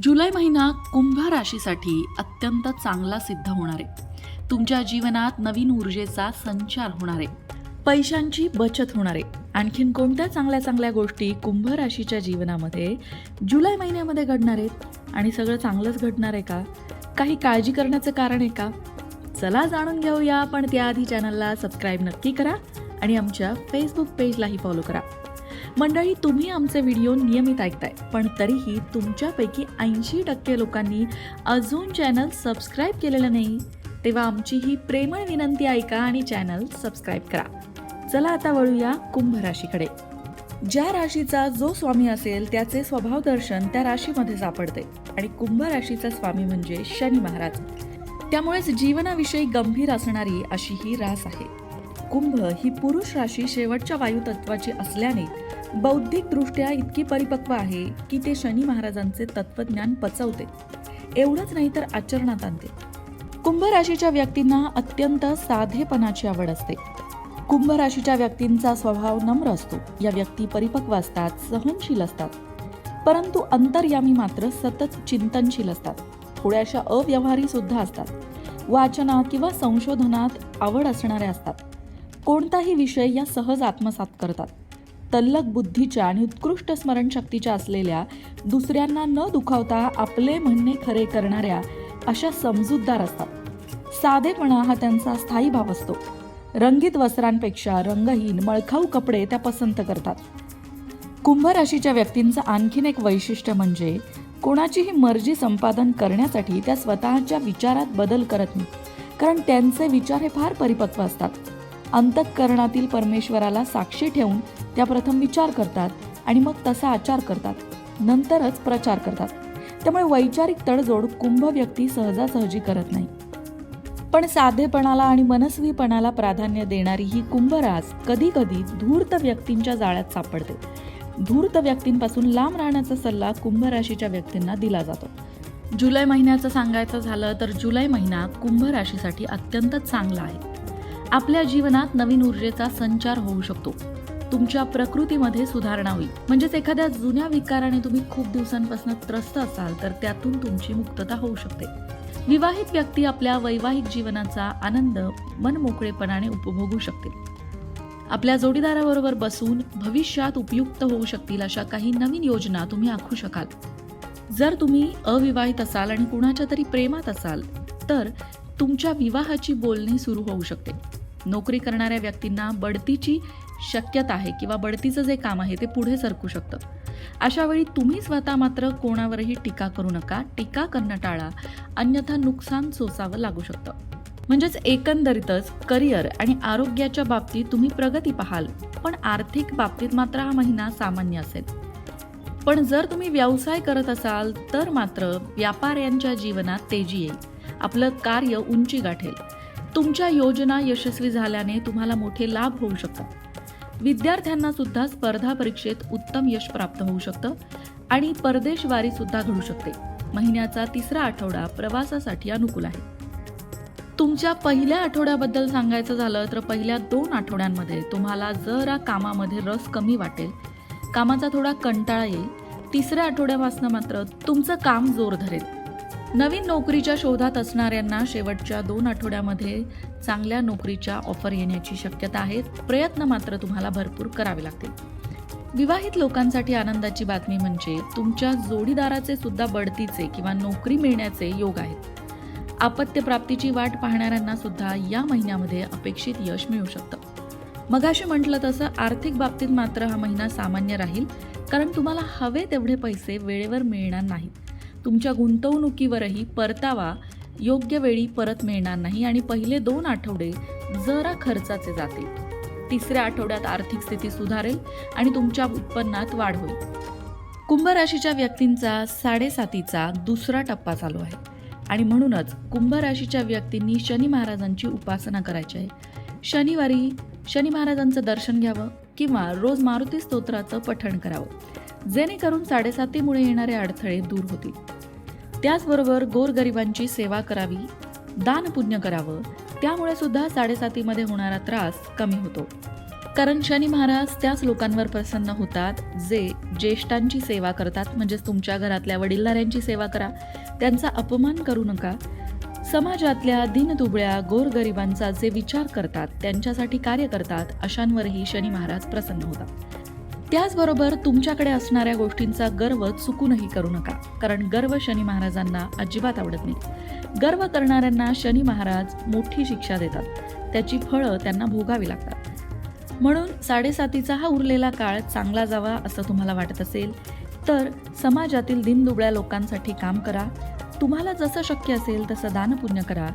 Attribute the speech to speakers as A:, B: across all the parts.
A: जुलै महिना कुंभ राशीसाठी अत्यंत चांगला सिद्ध होणार आहे. तुमच्या जीवनात नवीन ऊर्जेचा संचार होणार आहे. पैशांची बचत होणार आहे. आणखीन कोणत्या चांगल्या चांगल्या गोष्टी कुंभ राशीच्या जीवनामध्ये जुलै महिन्यामध्ये घडणार आहेत? आणि सगळं चांगलंच घडणार आहे का? काही काळजी करण्याचं कारण आहे का? चला जाणून घेऊया. पण त्याआधी चॅनलला सबस्क्राईब नक्की करा आणि आमच्या फेसबुक पेजलाही फॉलो करा. मंडळी तुम्ही आमचे व्हिडिओ नियमित ऐकताय पण तरीही तुमच्यापैकी ऐंशी टक्के लोकांनी अजून चॅनल सबस्क्राईब केलेलं नाही. तेव्हा आमची ही प्रेमळ विनंती ऐका आणि चॅनल सबस्क्राईब करा. चला आता वळूया कुंभ राशीकडे. ज्या राशीचा जो स्वामी असेल त्याचे स्वभाव दर्शन त्या राशीमध्ये सापडते आणि कुंभ राशीचा स्वामी म्हणजे शनी महाराज. त्यामुळेच जीवनाविषयी गंभीर असणारी अशी ही रास आहे. कुंभ ही पुरुष राशी शेवटच्या वायुतत्वाची असल्याने बौद्धिकदृष्ट्या इतकी परिपक्व आहे की ते शनी महाराजांचे तत्वज्ञान पचवते. एवढंच नाही तर आचरणात आणते. कुंभ राशीच्या व्यक्तींना अत्यंत साधेपणाची आवड असते. कुंभ राशीच्या व्यक्तींचा स्वभाव नम्र असतो. या व्यक्ती परिपक्व असतात सहनशील असतात. परंतु अंतर्यामी मात्र सतत चिंतनशील असतात. थोड्याशा अव्यवहारी सुद्धा असतात. वाचनात किंवा संशोधनात आवड असणाऱ्या असतात. कोणताही विषय या सहज आत्मसात करतात. तल्लक बुद्धीच्या आणि उत्कृष्ट स्मरणशक्तीच्या असलेल्या दुसऱ्यांना न दुखावता आपले म्हणणे खरे करणाऱ्या अशा समजूतदार असतात. साधेपणा हा त्यांचा स्थायी भाव असतो. रंगीत वस्त्रांपेक्षा रंगहीन मळखाऊ कपडे त्या पसंत करतात. कुंभ राशीच्या व्यक्तींचं आणखीन एक वैशिष्ट्य म्हणजे कोणाचीही मर्जी संपादन करण्यासाठी त्या स्वतःच्या विचारात बदल करत नाही कारण त्यांचे विचार हे फार परिपक्व असतात. अंतःकरणातील परमेश्वराला साक्षी ठेवून त्या प्रथम विचार करतात आणि मग तसा आचार करतात. नंतरच प्रचार करतात. त्यामुळे वैचारिक तडजोड कुंभ व्यक्ती सहजासहजी करत नाही. पण साधेपणाला आणि मनस्वीपणाला प्राधान्य देणारी ही कुंभरास कधी कधी धूर्त व्यक्तींच्या जाळ्यात सापडते. धूर्त व्यक्तींपासून लांब राहण्याचा सल्ला कुंभ राशीच्या व्यक्तींना दिला जातो. जुलै महिन्याचं सांगायचं झालं तर जुलै महिना कुंभ राशीसाठी अत्यंत चांगला आहे. आपल्या जीवनात नवीन ऊर्जेचा संचार होऊ शकतो. तुमच्या प्रकृतीमध्ये सुधारणा होईल. म्हणजेच एखाद्या जुन्या विकाराने तुम्ही खूप दिवसांपासून त्रस्त असाल तर त्यातून तुमची मुक्तता होऊ शकते. विवाहित व्यक्ती आपल्या वैवाहिक जीवनाचा आनंद मनमोकळेपणाने उपभोगू शकतील आपल्या जोडीदाराबरोबर बसून भविष्यात उपयुक्त होऊ शकतील अशा काही नवीन योजना तुम्ही आखू शकाल. जर तुम्ही अविवाहित असाल आणि कुणाच्या तरी प्रेमात असाल तर तुमच्या विवाहाची बोलणी सुरू होऊ शकते. नोकरी करणाऱ्या व्यक्तींना बढतीची शक्यता आहे किंवा बढतीचं जे काम आहे ते पुढे सरकू शकतं. अशा वेळी तुम्ही स्वतः मात्र कोणावरही टीका करू नका. टीका करणं टाळा. अन्यथा नुकसान सोसावं लागू शकतं. म्हणजेच एकंदरीतच करिअर आणि आरोग्याच्या बाबतीत तुम्ही प्रगती पाहाल. पण आर्थिक बाबतीत मात्र हा महिना सामान्य असेल. पण जर तुम्ही व्यवसाय करत असाल तर मात्र व्यापाऱ्यांच्या जीवनात तेजी येईल. आपलं कार्य उंची गाठेल. तुमच्या योजना यशस्वी झाल्याने तुम्हाला मोठे लाभ होऊ शकतात. विद्यार्थ्यांना सुद्धा स्पर्धा परीक्षेत उत्तम यश प्राप्त होऊ शकतं आणि परदेशवारी सुद्धा घडू शकते. महिन्याचा तिसरा आठवडा प्रवासासाठी अनुकूल आहे. तुमच्या पहिल्या आठवड्याबद्दल सांगायचं झालं तर पहिल्या दोन आठवड्यांमध्ये तुम्हाला जरा कामामध्ये रस कमी वाटेल. कामाचा थोडा कंटाळा येईल. तिसऱ्या आठवड्यापासून मात्र तुमचं काम जोर धरेल. नवीन नोकरीच्या शोधात असणाऱ्यांना शेवटच्या दोन आठवड्यामध्ये चांगल्या नोकरीच्या ऑफर येण्याची शक्यता आहे. प्रयत्न मात्र तुम्हाला भरपूर करावे लागतील. विवाहित लोकांसाठी आनंदाची बातमी म्हणजे तुमच्या जोडीदाराचे सुद्धा बढतीचे किंवा नोकरी मिळण्याचे योग आहेत. आपत्यप्राप्तीची वाट पाहणाऱ्यांना सुद्धा या महिन्यामध्ये अपेक्षित यश मिळू शकतं. मगाशी म्हटलं तसं आर्थिक बाबतीत मात्र हा महिना सामान्य राहील कारण तुम्हाला हवे तेवढे पैसे वेळेवर मिळणार नाहीत. तुमच्या गुंतवणुकीवरही परतावा योग्य वेळी परत मिळणार नाही आणि पहिले दोन आठवडे जरा खर्चाचे जातील. तिसऱ्या आठवड्यात आर्थिक स्थिती सुधारेल आणि तुमच्या उत्पन्नात वाढ होईल. कुंभ राशीच्या व्यक्तींचा साडेसातीचा दुसरा टप्पा चालू आहे. आणि म्हणूनच कुंभ राशीच्या व्यक्तींनी शनी महाराजांची उपासना करायची आहे. शनिवारी शनी महाराजांचं दर्शन घ्यावं किंवा रोज मारुती स्तोत्राचं पठण करावं. जेणेकरून साडेसातीमुळे येणारे अडथळे दूर होतील. त्याचबरोबर गोरगरिबांची सेवा करावी दान पुण्य करावं त्यामुळे सुद्धा साडेसातीमध्ये होणारा त्रास कमी होतो. कारण शनी महाराज त्याच लोकांवर प्रसन्न होतात जे ज्येष्ठांची सेवा करतात म्हणजेच तुमच्या घरातल्या वडीलधाऱ्यांची सेवा करा. त्यांचा अपमान करू नका. समाजातल्या दिनदुबळ्या गोरगरिबांचा जे विचार करतात त्यांच्यासाठी कार्य करतात अशांवरही शनी महाराज प्रसन्न होतात. त्याचबरोबर तुमच्याकडे असणाऱ्या गोष्टींचा गर्व चुकूनही करू नका. कारण गर्व शनी महाराजांना अजिबात आवडत नाही. गर्व करणाऱ्यांना शनी महाराज मोठी शिक्षा देतात. त्याची फळं त्यांना भोगावी लागतात. म्हणून साडेसातीचा हा उरलेला काळ चांगला जावा असं तुम्हाला वाटत असेल तर समाजातील दिनदुबळ्या लोकांसाठी काम करा. तुम्हाला जसं शक्य असेल तसं दानपुण्य करा.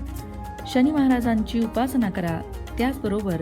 A: शनी महाराजांची उपासना करा. त्याचबरोबर